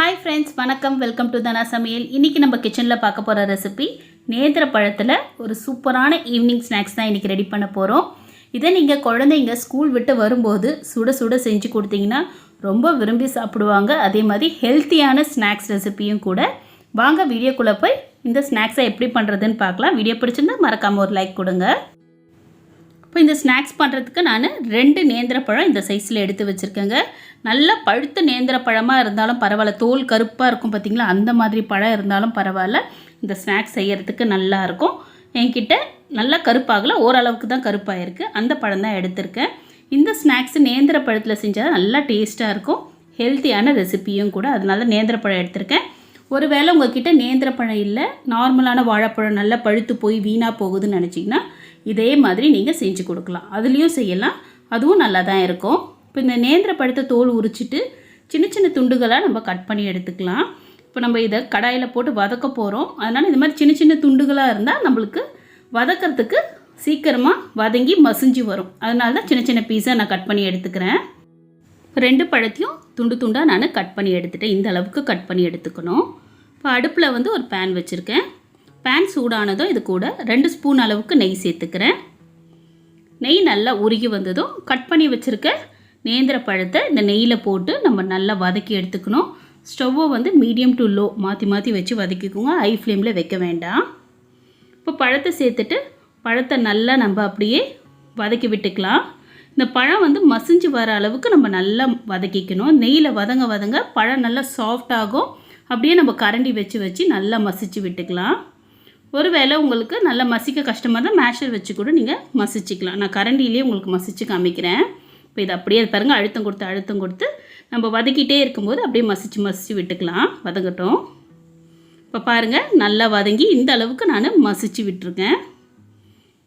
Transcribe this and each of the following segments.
Hi friends வணக்கம். Welcome to Dhana சமையல் இன்றைக்கி நம்ம கிச்சனில் பார்க்க போகிற ரெசிபி நேந்திர பழத்தில் ஒரு சூப்பரான ஈவினிங் ஸ்நாக்ஸ் தான் இன்றைக்கி ரெடி பண்ண போகிறோம் இதை நீங்கள் குழந்தைங்க ஸ்கூல் விட்டு வரும்போது சுட சுட செஞ்சு கொடுத்தீங்கன்னா ரொம்ப விரும்பி சாப்பிடுவாங்க. அதே மாதிரி ஹெல்த்தியான ஸ்நாக்ஸ் ரெசிப்பியும் கூட. வாங்க வீடியோக்குள்ளே போய் இந்த ஸ்நாக்ஸை எப்படி பண்ணுறதுன்னு பார்க்கலாம். வீடியோ பிடிச்சிருந்தா மறக்காமல் ஒரு லைக் கொடுங்க. இப்போ இந்த ஸ்நாக்ஸ் பண்ணுறதுக்கு நான் ரெண்டு நேந்திர பழம் இந்த சைஸில் எடுத்து வச்சுருக்கேங்க. நல்ல பழுத்த நேந்திர பழமாக இருந்தாலும் பரவாயில்ல. தோல் கருப்பாக இருக்கும் பார்த்திங்களா அந்த மாதிரி பழம் இருந்தாலும் பரவாயில்ல. இந்த ஸ்நாக்ஸ் செய்கிறதுக்கு நல்லா இருக்கும். என்கிட்ட நல்லா கருப்பாகல ஓரளவுக்கு தான் கருப்பாயிருக்கு. அந்த பழம் தான் எடுத்திருக்கேன். இந்த ஸ்நாக்ஸ் நேந்திர பழத்தில் செஞ்சால் நல்லா டேஸ்ட்டாக இருக்கும். ஹெல்த்தியான ரெசிப்பியும் கூட. அதனால நேந்திர பழம் எடுத்திருக்கேன். ஒருவேளை உங்ககிட்ட நேந்திர பழம் இல்லை நார்மலான வாழைப்பழம் நல்லா பழுத்து போய் வீணாக போகுதுன்னு நினச்சிங்கன்னா இதே மாதிரி நீங்கள் செஞ்சு கொடுக்கலாம். அதுலேயும் செய்யலாம். அதுவும் நல்லா தான் இருக்கும். இப்போ இந்த நேந்திர பழத்தை தோல் உரிச்சிட்டு சின்ன சின்ன துண்டுகளாக நம்ம கட் பண்ணி எடுத்துக்கலாம். இப்போ நம்ம இதை கடாயில் போட்டு வதக்க போகிறோம் அதனால் இந்த மாதிரி சின்ன சின்ன துண்டுகளாக இருந்தால் நம்மளுக்கு வதக்கிறதுக்கு சீக்கிரமாக வதங்கி மசிஞ்சு வரும். அதனால தான் சின்ன சின்ன பீஸாக நான் கட் பண்ணி எடுத்துக்கிறேன். ரெண்டு பழத்தையும் துண்டு துண்டாக நான் கட் பண்ணி எடுத்துட்டேன். இந்த அளவுக்கு கட் பண்ணி எடுத்துக்கணும். இப்போ அடுப்பில் வந்து ஒரு பேன் வச்சுருக்கேன். பேன் சூடானதும் இது கூட ரெண்டு ஸ்பூன் அளவுக்கு நெய் சேர்த்துக்கிறேன். நெய் நல்லா உருகி வந்ததும் கட் பண்ணி வச்சுருக்க நேந்திர பழத்தை இந்த நெய்யில் போட்டு நம்ம நல்லா வதக்கி எடுத்துக்கணும். ஸ்டவ்வை வந்து மீடியம் டு லோ மாற்றி மாற்றி வச்சு வதக்கிக்கோங்க. ஹை ஃப்ளேமில் வைக்க வேண்டாம். இப்போ பழத்தை சேர்த்துட்டு பழத்தை நல்லா நம்ம அப்படியே வதக்கி விட்டுக்கலாம். இந்த பழம் வந்து மசிஞ்சு வர அளவுக்கு நம்ம நல்லா வதக்கிக்கணும். நெய்யில் வதங்க வதங்க பழம் நல்லா சாஃப்டாகும் அப்படியே நம்ம கரண்டி வச்சு வச்சு நல்லா மசிச்சு விட்டுக்கலாம். ஒருவேளை உங்களுக்கு நல்லா மசிக்க கஷ்டமாக தான் மேஷர் வச்சு கூட நீங்கள் மசிச்சுக்கலாம். நான் கரண்டிலேயே உங்களுக்கு மசிச்சு காமிக்கிறேன். இப்போ இது அப்படியே பாருங்கள் அழுத்தம் கொடுத்து அழுத்தம் கொடுத்து நம்ம வதக்கிட்டே இருக்கும்போது அப்படியே மசிச்சு மசிச்சு விட்டுக்கலாம். வதங்கட்டும். இப்போ பாருங்கள் நல்லா வதங்கி இந்த அளவுக்கு நான் மசிச்சு விட்டுருக்கேன்.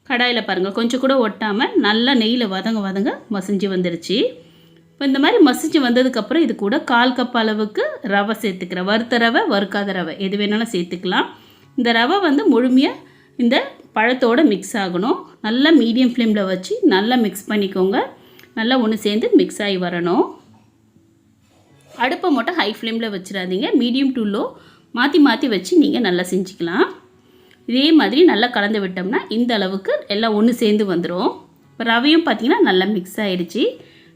கடாயில் பாருங்கள் கொஞ்சம் கூட ஒட்டாமல் நல்லா நெய்யில் வதங்க வதங்க மசிஞ்சு வந்துருச்சு. இப்போ இந்த மாதிரி மசிஞ்சு வந்ததுக்கப்புறம் இது கூட கால் கப் அளவுக்கு ரவை சேர்த்துக்கிறேன். வறுத்த ரவை வறுக்காத ரவை. எது வேணாலும் சேர்த்துக்கலாம். இந்த ரவை வந்து முழுமையாக இந்த பழத்தோடு மிக்ஸ் ஆகணும். நல்லா மீடியம் ஃப்ளேமில் வச்சு நல்லா மிக்ஸ் பண்ணிக்கோங்க. நல்லா ஒன்று சேர்ந்து மிக்ஸ் ஆகி வரணும். அடுப்பை மட்டும் ஹை ஃப்ளேமில் வச்சிடாதீங்க. மீடியம் டு லோ மாற்றி மாற்றி வச்சு நீங்கள் நல்லா செஞ்சுக்கலாம். இதே மாதிரி நல்லா கலந்து விட்டோம்னா இந்த அளவுக்கு எல்லாம் ஒன்று சேர்ந்து வந்துடும் இப்போ ரவையும் பார்த்திங்கன்னா நல்லா மிக்ஸ் ஆகிடுச்சி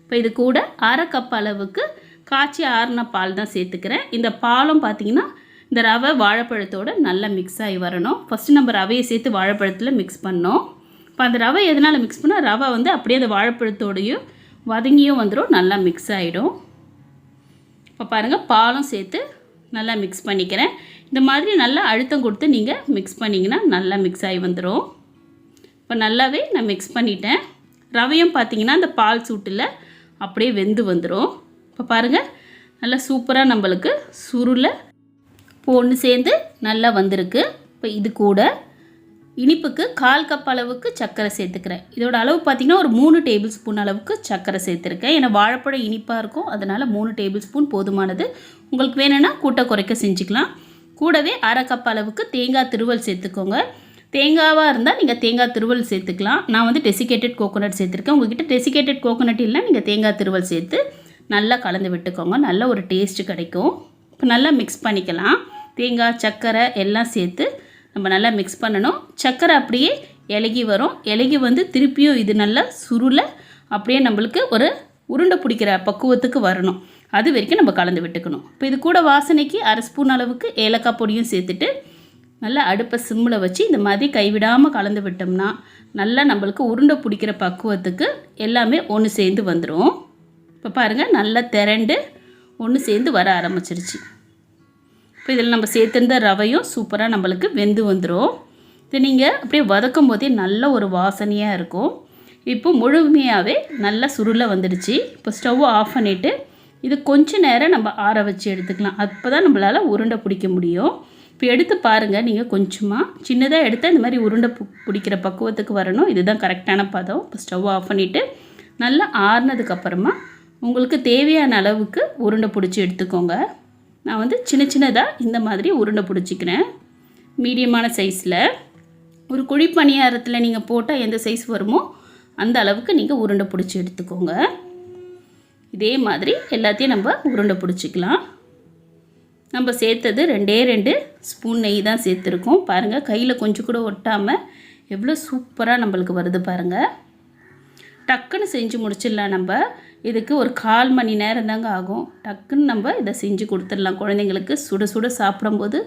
இப்போ இது கூட அரை கப் அளவுக்கு காய்ச்சி ஆறின பால் தான் சேர்த்துக்கிறேன். இந்த பாலும் பார்த்திங்கன்னா இந்த ரவை வாழைப்பழத்தோடு நல்லா மிக்ஸ் ஆகி வரணும். ஃபஸ்ட்டு நம்ம ரவையை சேர்த்து வாழைப்பழத்தில் மிக்ஸ் பண்ணோம். இப்போ அந்த ரவை எதனால் மிக்ஸ் பண்ணால் ரவை வந்து அப்படியே அந்த வாழைப்பழத்தோடையும் வதங்கியும் வந்துடும் நல்லா மிக்ஸ் ஆகிடும் இப்போ பாருங்கள் பாலும் சேர்த்து நல்லா மிக்ஸ் பண்ணிக்கிறேன். இந்த மாதிரி நல்லா அழுத்தம் கொடுத்து நீங்கள் மிக்ஸ் பண்ணிங்கன்னா நல்லா மிக்ஸ் ஆகி வந்துடும் இப்போ நல்லாவே நான் மிக்ஸ் பண்ணிட்டேன். ரவையும் பார்த்தீங்கன்னா அந்த பால் சூட்டில் அப்படியே வெந்து வந்துடும் இப்போ பாருங்கள் நல்லா சூப்பராக நம்மளுக்கு சுருளை இப்போ ஒன்று சேர்ந்து நல்லா வந்திருக்கு. இப்போ இது கூட இனிப்புக்கு கால் கப் அளவுக்கு சர்க்கரை சேர்த்துக்கிறேன். இதோட அளவு பார்த்திங்கன்னா ஒரு மூணு டேபிள் ஸ்பூன் அளவுக்கு சர்க்கரை சேர்த்துருக்கேன். ஏன்னா வாழைப்பழம் இனிப்பாக இருக்கும். அதனால் மூணு டேபிள் ஸ்பூன் போதுமானது. உங்களுக்கு வேணும்னா கூட்ட குறைக்க செஞ்சுக்கலாம். கூடவே அரை கப் அளவுக்கு தேங்காய் திருவல் சேர்த்துக்கோங்க. தேங்காவாக இருந்தால் நீங்கள் தேங்காய் திருவல் சேர்த்துக்கலாம். நான் வந்து டெசிகேட்டட் கோகோனட் சேர்த்துருக்கேன். உங்கள்கிட்ட டெசிகேட்டட் கோகோனட் இல்லை நீங்கள் தேங்காய் திருவல் சேர்த்து நல்லா கலந்து விட்டுக்கோங்க. நல்ல ஒரு டேஸ்ட்டு கிடைக்கும். இப்போ நல்லா மிக்ஸ் பண்ணிக்கலாம். தேங்காய் சர்க்கரை எல்லாம் சேர்த்து நம்ம நல்லா மிக்ஸ் பண்ணணும். சர்க்கரை அப்படியே இலகி வரும். இலகி வந்து திருப்பியும் இது நல்லா சுருளை அப்படியே நம்மளுக்கு ஒரு உருண்டை பிடிக்கிற பக்குவத்துக்கு வரணும். அது வரைக்கும் நம்ம கலந்து விட்டுக்கணும். இப்போ இது கூட வாசனைக்கு அரை ஸ்பூன் அளவுக்கு ஏலக்காய் பொடியும் சேர்த்துட்டு நல்லா அடுப்பை சிம்மில் வச்சு இந்த மாதிரி கைவிடாமல் கலந்து விட்டோம்னா நல்லா நம்மளுக்கு உருண்டை பிடிக்கிற பக்குவத்துக்கு எல்லாமே ஒன்று சேர்ந்து வந்துடும் இப்போ பாருங்கள் நல்லா திரண்டு ஒன்று சேர்ந்து வர ஆரம்பிச்சிருச்சு. இப்போ இதில் நம்ம சேர்த்துருந்த ரவையும் சூப்பராக நம்மளுக்கு வெந்து வந்துடும் இது நீங்கள் அப்படியே வதக்கும் போதே நல்ல ஒரு வாசனையாக இருக்கும். இப்போ முழுமையாகவே நல்லா சுருளை வந்துடுச்சு. இப்போ ஸ்டவ் ஆஃப் பண்ணிவிட்டு இது கொஞ்ச நேரம் நம்ம ஆற வச்சு எடுத்துக்கலாம். அப்போ தான் நம்மளால் உருண்டை பிடிக்க முடியும். இப்போ எடுத்து பாருங்கள் நீங்கள் கொஞ்சமாக சின்னதாக எடுத்தால் இந்த மாதிரி உருண்டை பிடிக்கிற பக்குவத்துக்கு வரணும். இதுதான் கரெக்டான பதம். இப்போ ஸ்டவ் ஆஃப் பண்ணிவிட்டு நல்லா ஆறுனதுக்கப்புறமா உங்களுக்கு தேவையான அளவுக்கு உருண்டை பிடிச்சி எடுத்துக்கோங்க. நான் வந்து சின்ன சின்னதாக இந்த மாதிரி உருண்டை பிடிச்சிக்கிறேன். மீடியமான சைஸில் ஒரு குழி பணியாரத்தில் நீங்கள் போட்டால் எந்த சைஸ் வருமோ அந்த அளவுக்கு நீங்கள் உருண்டை பிடிச்சி எடுத்துக்கோங்க. இதே மாதிரி எல்லாத்தையும் நம்ம உருண்டை பிடிச்சிக்கலாம். நம்ம சேர்த்தது ரெண்டே ரெண்டு ஸ்பூன் நெய் தான் சேர்த்துருக்கோம். பாருங்கள் கையில் கொஞ்சம் கூட ஒட்டாமல் எவ்வளோ சூப்பராக நம்மளுக்கு வருது பாருங்கள் டக்குன்னு செஞ்சு முடிச்சிடலாம் நம்ம. இதுக்கு ஒரு கால் மணி நேரம் தாங்க ஆகும். டக்குன்னு நம்ம இதை செஞ்சு கொடுத்துடலாம். குழந்தைங்களுக்கு சுட சுட சாப்பிடும்போது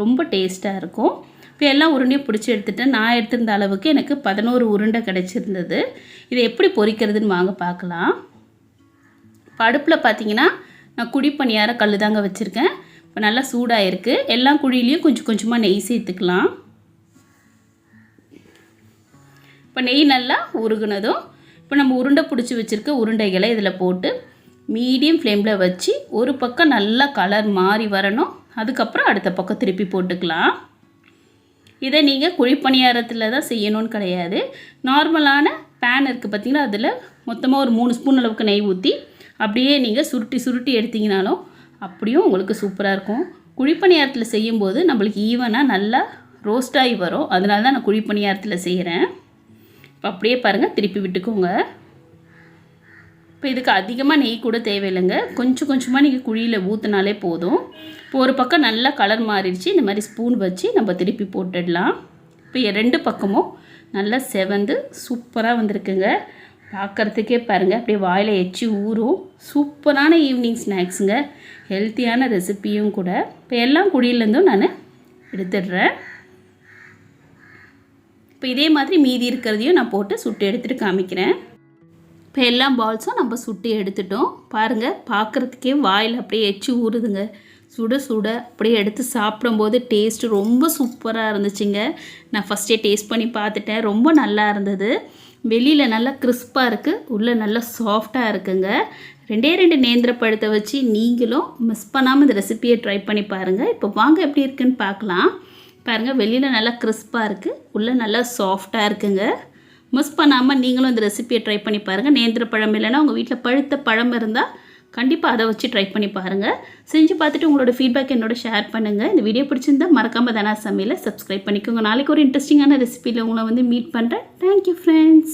ரொம்ப டேஸ்ட்டாக இருக்கும். இப்போ எல்லாம் உருண்டையும் பிடிச்சி எடுத்துகிட்டேன் நான் எடுத்திருந்த அளவுக்கு எனக்கு பதினோரு உருண்டை கிடச்சிருந்தது. இதை எப்படி பொரிக்கிறதுன்னு வாங்க பார்க்கலாம். படுப்பில் அடுப்பில் பார்த்தீங்கன்னா நான் குழி பணியார கல் தாங்க வச்சுருக்கேன். இப்போ நல்லா சூடாக இருக்குது எல்லா குழியிலையும் கொஞ்சம் கொஞ்சமாக நெய் சேர்த்துக்கலாம். இப்போ நெய் நல்லா உருகுனதும் இப்போ நம்ம உருண்டை பிடிச்சி வச்சுருக்க உருண்டைகளை இதில் போட்டு மீடியம் ஃப்ளேமில் வச்சு ஒரு பக்கம் நல்லா கலர் மாறி வரணும். அதுக்கப்புறம் அடுத்த பக்கம் திருப்பி போட்டுக்கலாம். இதை நீங்கள் குழிப்பணியாரத்தில் தான் செய்யணும்னு கிடையாது. நார்மலான பேன் இருக்குது பார்த்தீங்களா? அதில் மொத்தமாக ஒரு மூணு ஸ்பூன் அளவுக்கு நெய் ஊற்றி அப்படியே நீங்கள் சுருட்டி சுருட்டி எடுத்திங்கனாலும் அப்படியும் உங்களுக்கு சூப்பராக இருக்கும். குழிப்பணியாரத்தில் செய்யும்போது நம்மளுக்கு ஈவனாக நல்லா ரோஸ்டாகி வரும். அதனால தான் நான் குழிப்பணியாரத்தில் செய்கிறேன் இப்போ அப்படியே பாருங்கள் திருப்பி விட்டுக்கோங்க. இப்போ இதுக்கு அதிகமாக நெய் கூட தேவையில்லைங்க. கொஞ்சம் கொஞ்சமாக நீங்கள் குழியில் ஊற்றினாலே போதும். இப்போ ஒரு பக்கம் நல்லா கலர் மாறிடுச்சு. இந்த மாதிரி ஸ்பூன் வச்சு நம்ம திருப்பி போட்டுடலாம். இப்போ ரெண்டு பக்கமும் நல்லா செவந்து சூப்பராக வந்திருக்குங்க. பார்க்குறதுக்கே பாருங்கள் அப்படியே வாயில் எச்சி ஊறும். சூப்பரான ஈவினிங் ஸ்நாக்ஸுங்க ஹெல்த்தியான ரெசிப்பியும் கூட. இப்போ எல்லாம் குழியிலேருந்தும் நான் எடுத்துடுறேன். இப்போ இதே மாதிரி மீதி இருக்கிறதையும் நான் போட்டு சுட்டு எடுத்துகிட்டு காமிக்கிறேன். இப்போ எல்லா பால்ஸும் நம்ம சுட்டு எடுத்துட்டோம். பாருங்கள் பார்க்குறதுக்கே வாயில் அப்படியே எச்சி ஊறுதுங்க. சுட சுட அப்படியே எடுத்து சாப்பிடும்போது டேஸ்ட்டு ரொம்ப சூப்பராக இருந்துச்சுங்க. நான் ஃபஸ்ட்டே டேஸ்ட் பண்ணி பார்த்துட்டேன். ரொம்ப நல்லா இருந்தது. வெளியில் நல்லா கிறிஸ்பாக இருக்குது உள்ளே நல்லா சாஃப்டாக இருக்குங்க. ரெண்டே ரெண்டு நேந்திர பழத்தை வச்சு நீங்களும் மிஸ் பண்ணாமல் இந்த ரெசிப்பியை ட்ரை பண்ணி பாருங்கள் இப்போ வாங்க எப்படி இருக்குன்னு பார்க்கலாம். பாருங்கள் வெளியில் நல்லா கிறிஸ்பாக இருக்குது உள்ளே நல்லா சாஃப்டாக இருக்குங்க. மிஸ் பண்ணாமல் நீங்களும் இந்த ரெசிப்பியை ட்ரை பண்ணி பாருங்கள் நேந்திர பழம் இல்லைன்னா உங்கள் வீட்டில் பழுத்த பழம் இருந்தால் கண்டிப்பாக அதை வச்சு ட்ரை பண்ணி பாருங்கள் செஞ்சு பார்த்துட்டு உங்களோட ஃபீட்பேக் என்னோட ஷேர் பண்ணுங்கள் இந்த வீடியோ பிடிச்சிருந்தா மறக்காமல் தனா சமையலை சப்ஸ்கிரைப் பண்ணிக்கோங்க. நாளைக்கு ஒரு இன்ட்ரெஸ்டிங்கான ரெசிபியில் உங்களை வந்து மீட் பண்ணுறேன் தேங்க்யூ ஃப்ரெண்ட்ஸ்